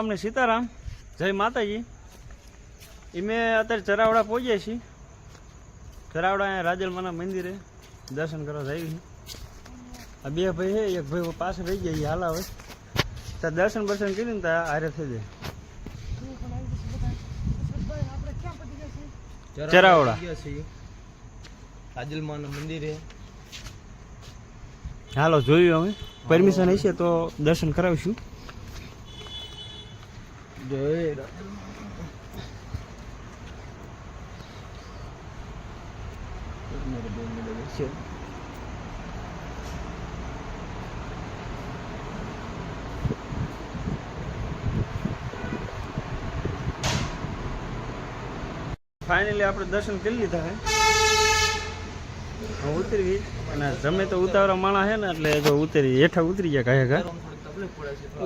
અમને સીતારામ જય માતાજી. એ મેં અત્યારે ચરાવડા પહોંચ્યા છીએ. ચરાવડા અહીંયા રાજલમાના મંદિરે દર્શન કરવા જઈ આ બે ભાઈ છે એક ભાઈ પાસે રહી ગયા એ હાલ આવે. ત્યાં દર્શન બર્શન કરીને ત્યાં હારે થઈ જાય. ચરાવડા. રાજલમાના મંદિર. હાલો જોયું અમે. પરમિશન હશે તો દર્શન કરાવીશું. જય ફાઇનલી આપણે દર્શન કરી લીધા હે. ઉતરી અને જમે તો ઉતાવળા માણા હે ને એટલે જો ઉતરી હેઠા ઉતરી ગયા કહે ઘા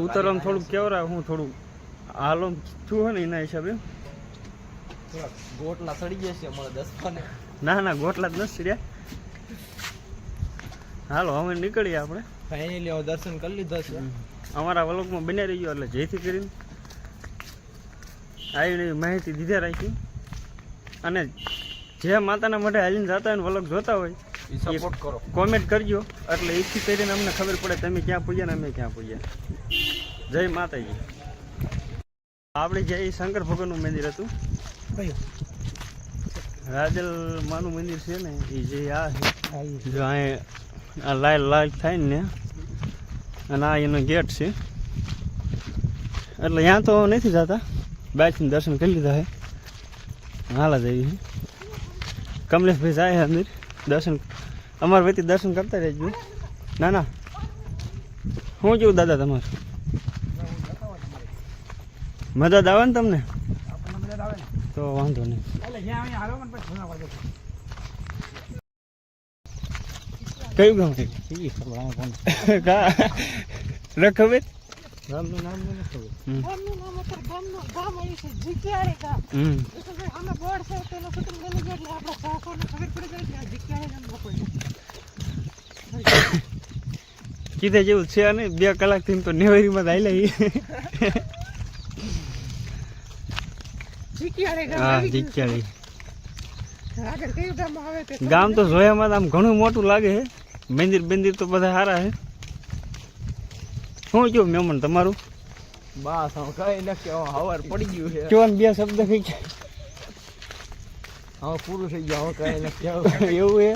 ઉતરવાનું થોડુંક કેવરા હું થોડું હાલો છું હોય ને એના હિસાબે? ગોટલા સડી ગયા છે અમારા દસમાને ના ના ગોટલા જ નથી સડ્યા. હાલો હવે નીકળીએ આપણે. ફાઇનલી હવે દર્શન કરી લીધા છે. અમારા વલોકમાં બને રહી ગયો એટલે જેથી કરીને આવીને માહિતી દીધા રાખી. અને જે માતાના મઢે હાલીને જતા હોય ને વલોક જોતા હોય સપોર્ટ કરો. કોમેન્ટ કરજો. એટલે એથી કરીને અમને ખબર પડે તમે ક્યાં પૂજ્યા ને અમે ક્યાં પૂજ્યા. જય માતાજી. આપણે જે શંકર ભગવાનનું મંદિર હતું. રાજલ માનું મંદિર છે ને એ જે આ જો આ લાલ લાલ થાય ને અને આ એનો ગેટ છે. એટલે ત્યાં તો નથી જતા. બાયથી દર્શન કરી લીધા છે હાલા જઈએ કમલેશભાઈ જાય અંદર. દર્શન અમારા વતી દર્શન કરતા રહેજો. ના ના. હું કેવું દાદા તમારું. મદદ આવે ને તમને? તો વાંધો નહીં. કયું ગામ છે? રખવે રામનું નામ મને ગામનું નામ અત્યારે ગામનું ગામ આવ્યું છે ગામ. બોર્ડ ગયો એટલે આપણા ખબર પડી જાય કે ગામ લોકો કીધે જેવું છે અને બે કલાકથી તો નેવરીમાં આવેલા ઈ. હા જીક્યાળી ગામ તે ખબર ગામ તો જોયામાં તો આમ ઘણું મોટું લાગે છે. મંદિર બંદિર તો બધા સારા છે. શું કેવું મેમન તમારું? બસ હું કઈ નથી હવે હવાર પડી ગયું છે. કેવા બે શબ્દ કઈ હવે પૂરું થઈ ગયું હવે કઈ નથી હવે એવું છે.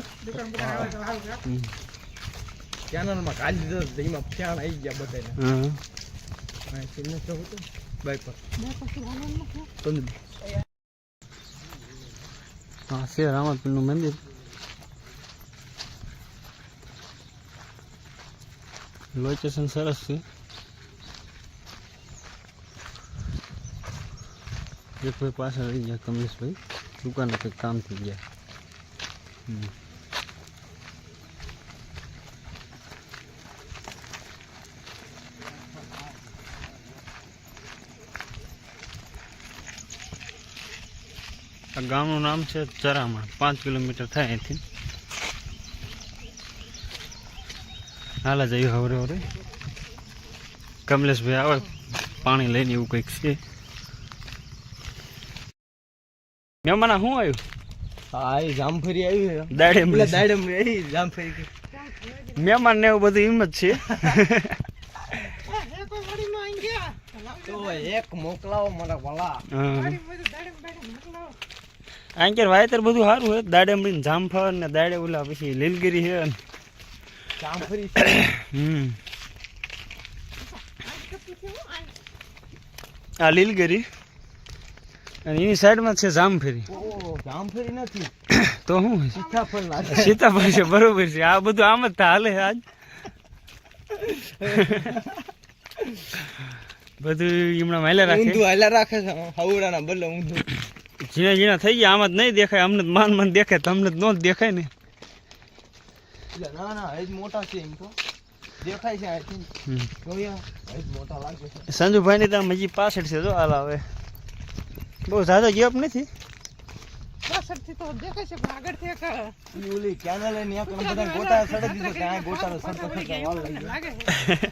ચેનલમાં કાઢી દસ એમાં ફ્યાણ આવી ગયા બધાને હા. હા છે રામાપીરનું મંદિર. લોકેશન સરસ છે. એક ભાઈ પાછળ રહી ગયા કમલેશભાઈ. દુકાને કંઈક કામ થઈ ગયા. હમ. આ ગામનું નામ છે ચરામણ. પાંચ કિલોમીટર થાય અહીંથી. હાલા જઈએ હવરે હવરે. કમલેશભાઈ આવે. પાણી લઈને એવું કંઈક છે. મહેમાન શું આવ્યું? હા એ જામફળી આવી દાડમ કે. મહેમાન ને એવું બધું એમ જ છે. એક મોકલાવો મને વાલા હા. બધું દાડમ બાડમ મોકલાવો. અહીં કે વાયતર બધું સારું હોય. દાડે જામફળ ને દાડે ઓલા પછી લીલગીરી છે જામફળી હમ. આ લીલગીરી. અને એની સાઈડમાં છે જામફેરી જામફેરી નથી. તો શું સીતાફળ સીતાફળ છે બરોબર છે. આ બધું આમ જ હાલે આજ. બધું હમણાં માયલા રાખે. ઊંધું હાલ્યા રાખે છે હવડાના બદલે ઊંધું. ઝીણા ઝીણા થઈ ગયા આમ જ નહીં દેખાય અમને માન માન દેખાય તમને જ ન જ દેખાય ને. ના ના હજ મોટા છે એમ તો. દેખાય છે આથી. હમ. જોયા હજ મોટા લાગે છે. સંજુભાઈ ની તો હજી પાછળ છે જો હાલ આવે બહુ ઝાઝો ગેપ નથી? પાછળથી તો દેખાય છે પણ આગળથી એક ઓલી કેનલની આ બધા ગોટા સડી દીધો ત્યાં ગોટાનો સડતો લાગે છે.